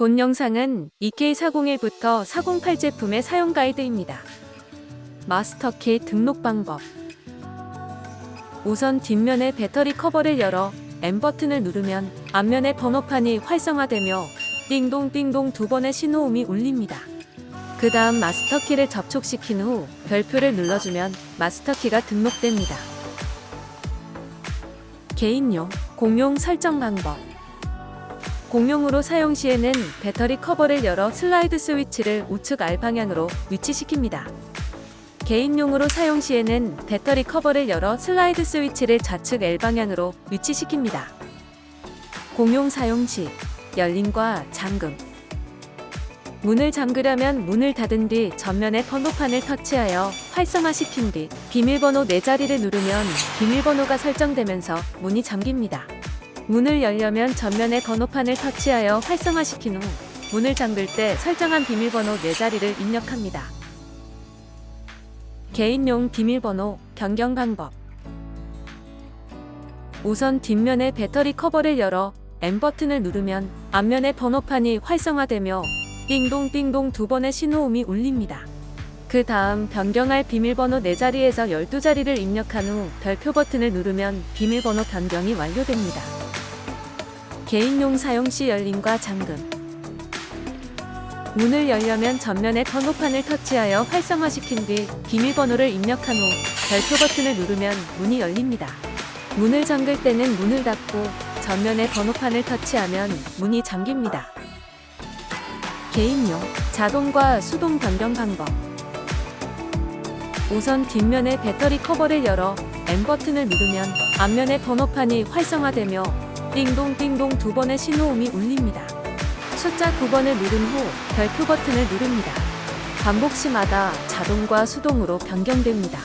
본 영상은 EK401부터 408 제품의 사용 가이드입니다. 마스터키 등록 방법 우선 뒷면의 배터리 커버를 열어 M 버튼을 누르면 앞면의 번호판이 활성화되며 띵동띵동 두 번의 신호음이 울립니다. 그 다음 마스터키를 접촉시킨 후 별표를 눌러주면 마스터키가 등록됩니다. 개인용, 공용 설정 방법 공용으로 사용 시에는 배터리 커버를 열어 슬라이드 스위치를 우측 R 방향으로 위치시킵니다. 개인용으로 사용 시에는 배터리 커버를 열어 슬라이드 스위치를 좌측 L 방향으로 위치시킵니다. 공용 사용 시 열림과 잠금 문을 잠그려면 문을 닫은 뒤 전면의 번호판을 터치하여 활성화시킨 뒤 비밀번호 4자리를 누르면 비밀번호가 설정되면서 문이 잠깁니다. 문을 열려면 전면의 번호판을 터치하여 활성화시킨 후 문을 잠글 때 설정한 비밀번호 4자리를 입력합니다. 개인용 비밀번호 변경 방법 우선 뒷면의 배터리 커버를 열어 M 버튼을 누르면 앞면의 번호판이 활성화되며 띵동띵동 두 번의 신호음이 울립니다. 그 다음 변경할 비밀번호 4자리에서 12자리를 입력한 후 별표 버튼을 누르면 비밀번호 변경이 완료됩니다. 개인용 사용 시 열림과 잠금 문을 열려면 전면의 번호판을 터치하여 활성화시킨 뒤 비밀번호를 입력한 후 별표 버튼을 누르면 문이 열립니다. 문을 잠글 때는 문을 닫고 전면의 번호판을 터치하면 문이 잠깁니다. 개인용 자동과 수동 변경 방법 우선 뒷면의 배터리 커버를 열어 M 버튼을 누르면 앞면의 번호판이 활성화되며 띵동 띵동 두 번의 신호음이 울립니다. 숫자 9번을 누른 후 별표 버튼을 누릅니다. 반복 시마다 자동과 수동으로 변경됩니다.